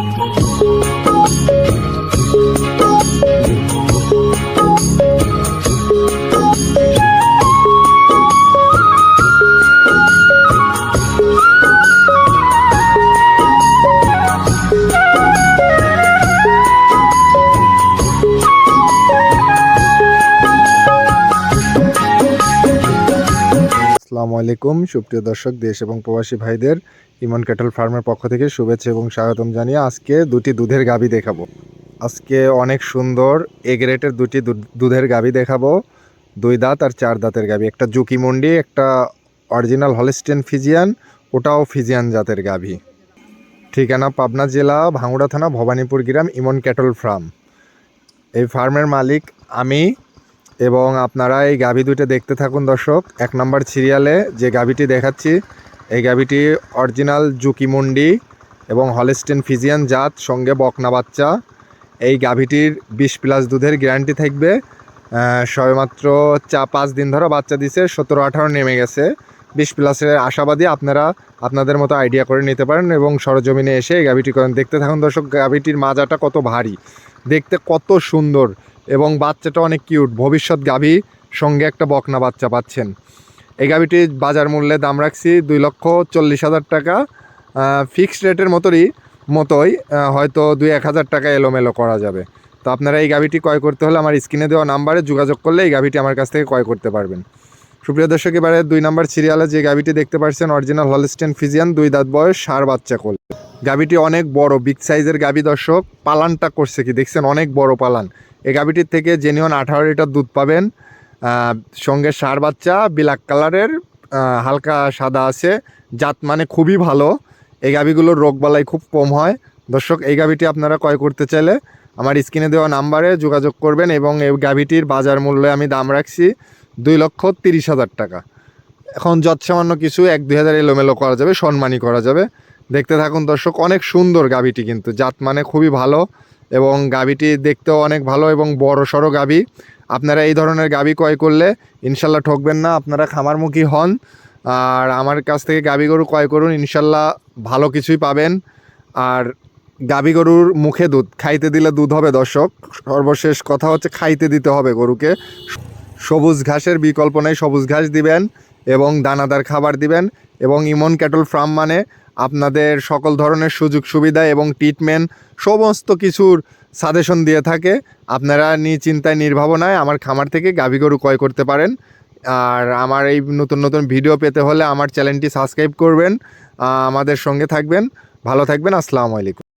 Thank you. আসসালামু আলাইকুম। সুপ্রিয় দর্শক, দেশ এবং প্রবাসী ভাইদের ইমন ক্যাটল ফার্মের পক্ষ থেকে শুভেচ্ছা এবং স্বাগতম জানিয়ে আজকে দুটি দুধের গাবি দেখাবো। আজকে অনেক সুন্দর এ গ্রেটের দুটি দুধ- দুধের গাবি দেখাবো। দুই দাঁত আর চার দাঁতের গাবি একটা জুকি মন্ডি, একটা অরিজিনাল হলিস্টেন ফিজিয়ান, ওটাও ফিজিয়ান জাতের গাভি। ঠিকানা পাবনা জেলা ভাঙুড়া থানা, ভবানীপুর গ্রাম, ইমন ক্যাটল ফার্ম। এই ফার্মের মালিক আমি। এবং আপনারা এই গাভী দুটো দেখতে থাকুন দর্শক। এক নম্বর সিরিয়ালে যে গাভীটি দেখাচ্ছি, এই গাভীটি অরিজিনাল জুকিমুন্ডি এবং হলেস্টেন ফিজিয়ান জাত, সঙ্গে বকনা বাচ্চা। এই গাভীটির বিশ প্লাস দুধের গ্যারান্টি থাকবে। সবেমাত্র চা পাঁচ দিন ধরে বাচ্চা দিছে, সতেরো আঠারো নেমে গেছে। বিশ প্লাসের আশাবাদী আপনারা আপনাদের মতো আইডিয়া করে নিতে পারেন এবং সরজমিনে এসে এই গাভীটি করেন। দেখতে থাকুন দর্শক, গাভিটির মাজাটা কত ভারী। দেখতে কত সুন্দর। এবং বাচ্চাটা অনেক কিউট। ভবিষ্যৎ গাভী সঙ্গে একটা বকনা বাচ্চা পাচ্ছেন। এই গাভীটি বাজার মূল্যে দাম রাখছি দুই লক্ষ চল্লিশ হাজার টাকা। ফিক্সড রেটের মতোই মতোই হয়তো দুই এক হাজার টাকা এলোমেলো করা যাবে। তো আপনারা এই গাভীটি ক্রয় করতে হলে আমার স্ক্রিনে দেওয়া নাম্বারে যোগাযোগ করলে এই গাভীটি আমার কাছ থেকে ক্রয় করতে পারবেন। সুপ্রিয় দর্শক, এবারে দুই নম্বর সিরিয়ালে যে গাভীটি দেখতে পাচ্ছেন অরিজিনাল হলস্টেন ফিজিয়ান দুই দাঁত বয়স সার বাচ্চা কোল। গাভীটি অনেক বড় বিগ সাইজের গাভী দর্শক, পালানটা করছে কি? দেখছেন অনেক বড় পালান। এই গাভীটির থেকে জেনুইন আঠারো লিটার দুধ পাবেন। সঙ্গে সার বাচ্চা ব্ল্যাক কালারের হালকা সাদা আছে, জাত মানে খুবই ভালো। এই গাভীগুলোর রোগবালাই খুব কম হয়। দর্শক, এই গাভীটি আপনারা ক্রয় করতে চাইলে আমার স্ক্রিনে দেওয়া নাম্বারে যোগাযোগ করবেন এবং এই গাভীটির বাজার মূল্যে আমি দাম রাখছি। দুই লক্ষ তিরিশ হাজার টাকা। এখন যত সামান্য কিছু এক দুই হাজার এলোমেলো করা যাবে সম্মানী করা যাবে। দেখতে থাকুন দর্শক, অনেক সুন্দর গাভীটি কিন্তু। জাত মানে খুবই ভালো এবং গাভীটি দেখতেও অনেক ভালো এবং বড় সড়ো গাভী। আপনারা এই ধরনের গাভী ক্রয় করলে ইনশাল্লাহ ঠকবেন না, আপনারা খামারমুখী হন। আর আমার কাছ থেকে গাভী গরু ক্রয় করুন, ইনশাল্লাহ ভালো কিছুই পাবেন। আর গাভী গরুর মুখে দুধ, খাইতে দিলে দুধ হবে দর্শক। সর্বশেষ কথা হচ্ছে খাইতে দিতে হবে গরুকে। সবুজ ঘাসের বিকল্প নেই। সবুজ ঘাস দিবেন এবং দানাদার খাবার দিবেন এবং ইমন ক্যাটল ফার্ম মানে আপনাদের সকল ধরনের সুযোগ সুবিধা এবং ট্রিটমেন্ট সমস্ত কিছুর সাজেশন দিয়ে থাকে। আপনারা নিশ্চিন্তায়, নির্ভাবনায় আমার খামার থেকে গাভী গরু ক্রয় করতে পারেন। আর আমার এই নতুন নতুন ভিডিও পেতে হলে আমার চ্যানেলটি সাবস্ক্রাইব করবেন আমাদের সঙ্গে থাকবেন। ভালো থাকবেন, আসসালামু আলাইকুম।